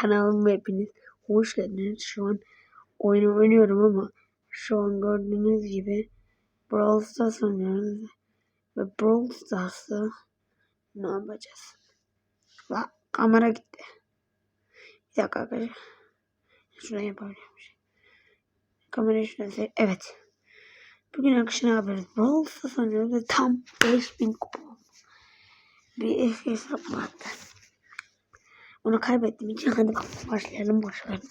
kanalıma hepiniz hoş geldiniz. Şu an oyunu oynuyorum ama şu an gördüğünüz gibi Brawl Stars oynuyoruz. Ve Brawl Stars'ta ne yapacağız? La kamera gitti. Bir dakika arkadaşlar. Şuraya yapabilirim. Kamerayı şuraya Evet. Bugün ne yapıyoruz? Brawl Stars oynuyoruz ve tam 5000 kupa. Bir hesap vardı. Onu kaybettiğim için hadi başlayalım başlayalım.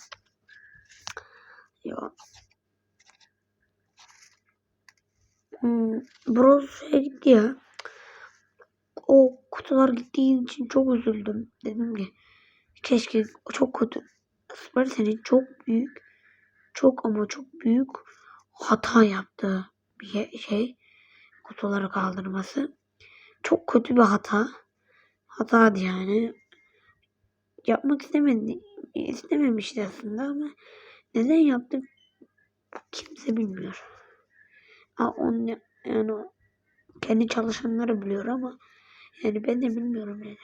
Ya. Hmm, Bros'a gitti ya. O kutular gittiği için çok üzüldüm. Dedim ki keşke çok kötü. Süper senin çok büyük çok ama çok büyük hata yaptığı bir şey. Kutuları kaldırması. Çok kötü bir hata. Hataydı yani yapmak istemedi, istememişti aslında ama neden yaptı kimse bilmiyor. Ha, onu, yani kendi çalışanları biliyor ama yani ben de bilmiyorum neden.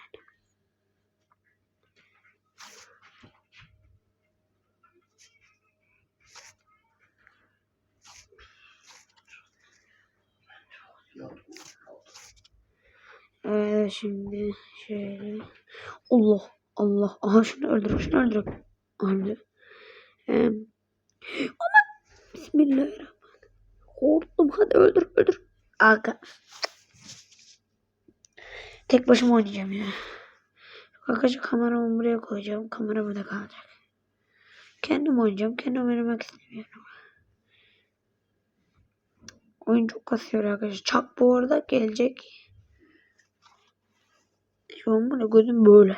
Ee, şimdi şöyle Allah Allah. Aha şunu öldür. Şunu öldür. Öldü. Ee, ama Bismillahirrahmanirrahim. Korktum. Hadi öldür öldür. Aga. Tek başıma oynayacağım ya. Arkadaşlar kameramı buraya koyacağım. Kamera burada kalacak. Kendim oynayacağım. Kendim oynamak istemiyorum. Oyun çok kasıyor arkadaşlar. Çak bu arada gelecek. Şu an burada gözüm böyle.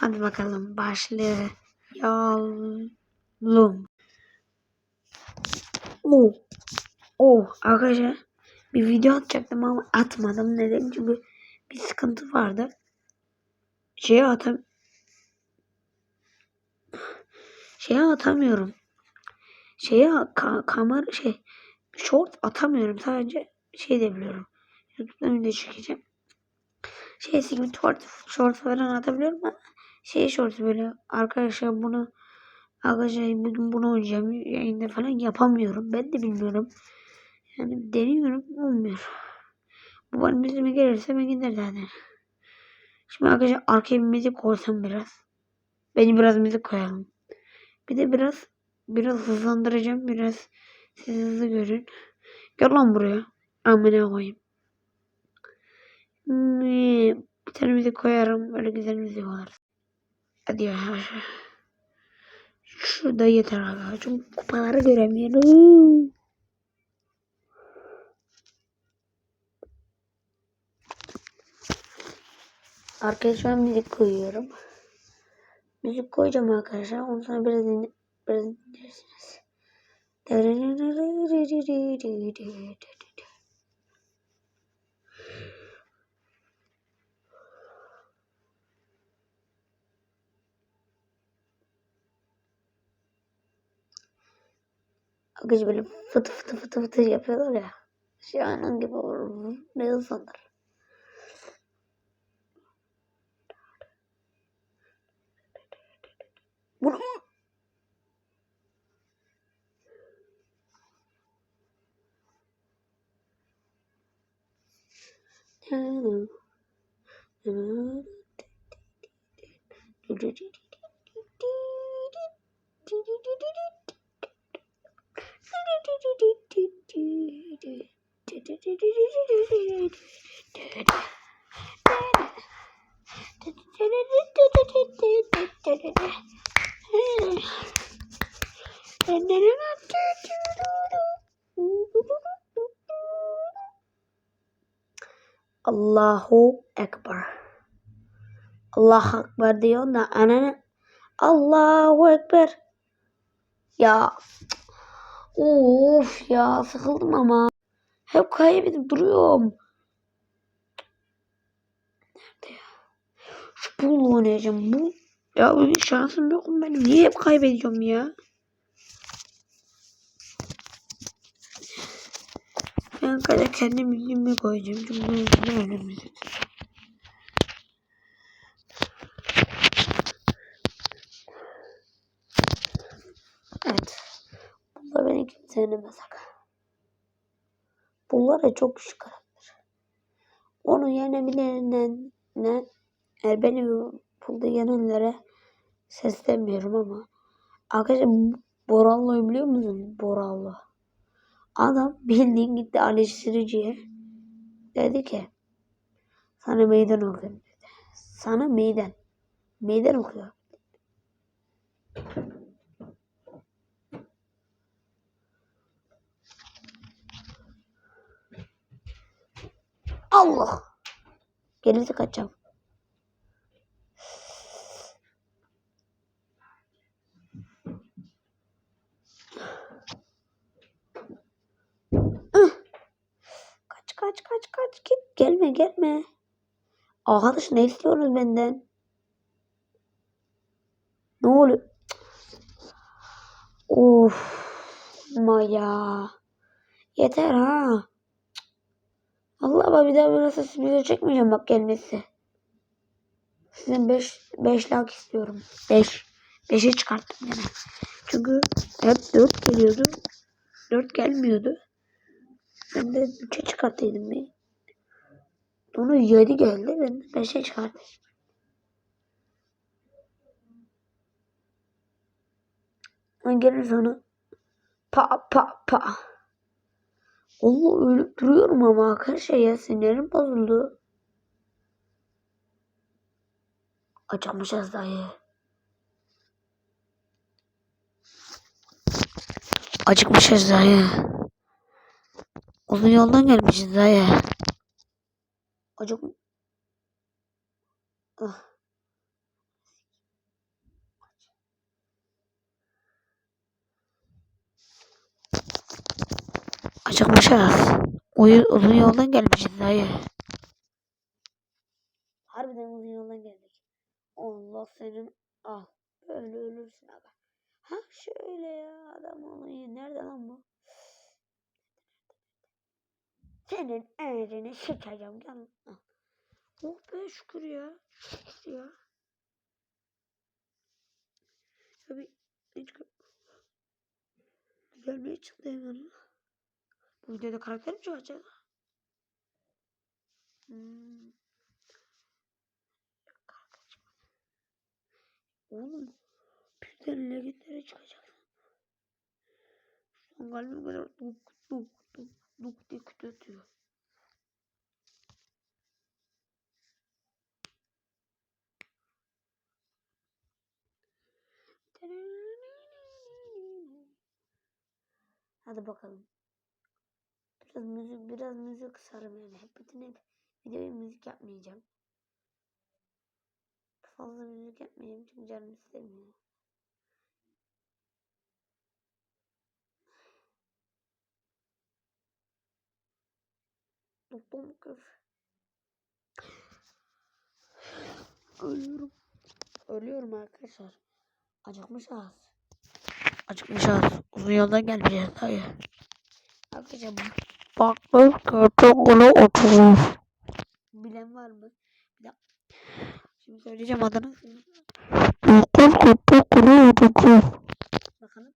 Hadi bakalım başlayalım. Oh. Oh arkadaşlar bir video atacaktım ama atmadım. Neden? Çünkü bir sıkıntı vardı. Şeye atam şeye atamıyorum. Şeye ka kamera şey short atamıyorum. Sadece şey de biliyorum. YouTube'dan video çekeceğim. Şeysi gibi short, short falan atabiliyorum ama şey short böyle arkadaşlar bunu arkadaşlar bugün bunu oynayacağım yayında falan yapamıyorum. Ben de bilmiyorum. Yani deniyorum olmuyor. Bu var müziğime gelirse ben gider zaten. Şimdi arkadaşlar arkaya bir müzik koysam biraz. Beni biraz müzik koyalım. Bir de biraz biraz hızlandıracağım. Biraz siz hızlı görün. Gel lan buraya. Amına koyayım. Bir tane müzik koyarım. Böyle güzel müzik olur. Hadi ya. Şurada yeter abi. Çünkü kupaları göremiyorum. An müzik koyuyorum. Müzik koyacağım arkadaşlar. Ondan sonra biraz, dinle, biraz dinlersiniz. Arkadaşlar böyle fıtı fıtı fıtı fıtı yapıyorlar ya. An onun gibi olur. Ne hızlanır. Bunu Allahu Ekber. Allah Ekber diyor da anne Allahu Ekber. Ya Of ya sıkıldım ama. Hep kaybedip duruyorum. Nerede ya? Şu pool oynayacağım. Bu ya bugün şansım yok mu benim? Niye hep kaybediyorum ya? Ben kadar kendi bildiğimi koyacağım. Çünkü bu yüzden. Evet deneme sakın. Bunlara çok güçlü karakter. Onu yenebilene ne eğer beni buldu yenenlere seslemiyorum ama arkadaşlar Borallo'yu biliyor musun? Borallo. Adam bildiğin gitti Sürücü'ye dedi ki sana meydan okuyayım dedi. Sana meydan. Meydan okuyor. Allah. Gerisi kaçacağım. Kaç kaç kaç kaç git gelme gelme. Arkadaş ne istiyorsunuz benden? Ne oluyor? Of. Maya. Yeter ha. Allah bak bir daha böyle ses video çekmeyeceğim bak gelmesi. Sizin 5 5 like istiyorum. 5. 5'e çıkarttım yine. Çünkü hep 4 geliyordu. 4 gelmiyordu. Ben de 3'e çıkarttıydım bir. Onu 7 geldi. Ben de 5'e çıkarttım. Ben gelir sana. Pa pa pa. Allah ölüp duruyorum ama arkadaşlar ya sinirim bozuldu. Açamayacağız dayı. Acıkmışız dayı. Uzun yoldan gelmişiz dayı. Acık... Ah. Acıkmışız. Uyu, uzun yoldan gelmişiz dayı. Harbiden uzun yoldan geldik. Allah senin al. Böyle ölürsün abi. Ha şöyle ya adam olayı. Nerede lan bu? Senin eğrini sikeceğim. Gel. Al. Oh be şükür ya. Şükür ya. Tabii hiç gelmeye çıktı hemen. Bu videoda karakter mi çıkacak? Hmm. Oğlum birden legendere çıkacak. Son kalbim kadar duk duk duk duk diye kütürtüyor. Hadi bakalım. Biraz müzik, biraz müzik kısarım yani. Hep bütün hep videoyu müzik yapmayacağım. Fazla müzik yapmayayım çünkü canım istemiyor. Doktor kız. Ölüyorum. Ölüyorum arkadaşlar. Acıkmışız. Acıkmışız. Uzun yoldan gelmişiz dayı. Arkadaşlar bakmış kertenkele oturur. Bilen var mı? Bir dakika. Şimdi söyleyeceğim adını. Bakmış kertenkele oturur. Bakalım.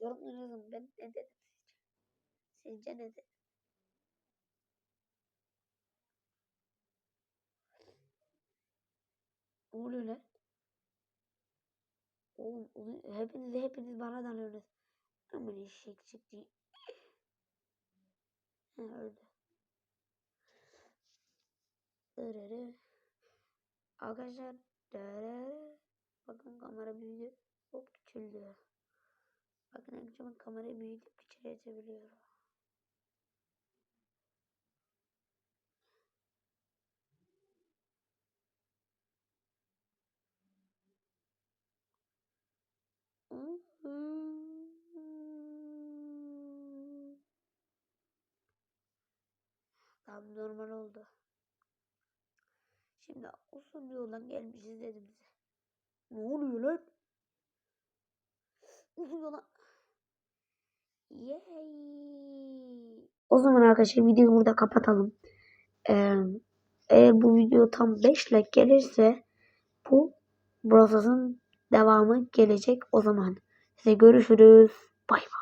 Yorumlara yazın. Ben ne dedim? Sizce ne dedim? Ne oluyor lan? Oğlum, hepiniz hepiniz bana dalıyorsunuz. Aman eşek çıktı. Ha öldü. Dırırı. Arkadaşlar dırırı. Bakın kamera büyüdü. Hop küçüldü. Bakın arkadaşlar kamerayı büyütüp küçültebiliyorum. Tamam normal oldu. Şimdi uzun yoldan gelmişiz dedim size. Ne oluyor lan? Uzun yoldan... Yay. O zaman arkadaşlar videoyu burada kapatalım. Ee, eğer bu video tam 5 like gelirse bu Brosos'un devamı gelecek o zaman. Size görüşürüz. Bay bay.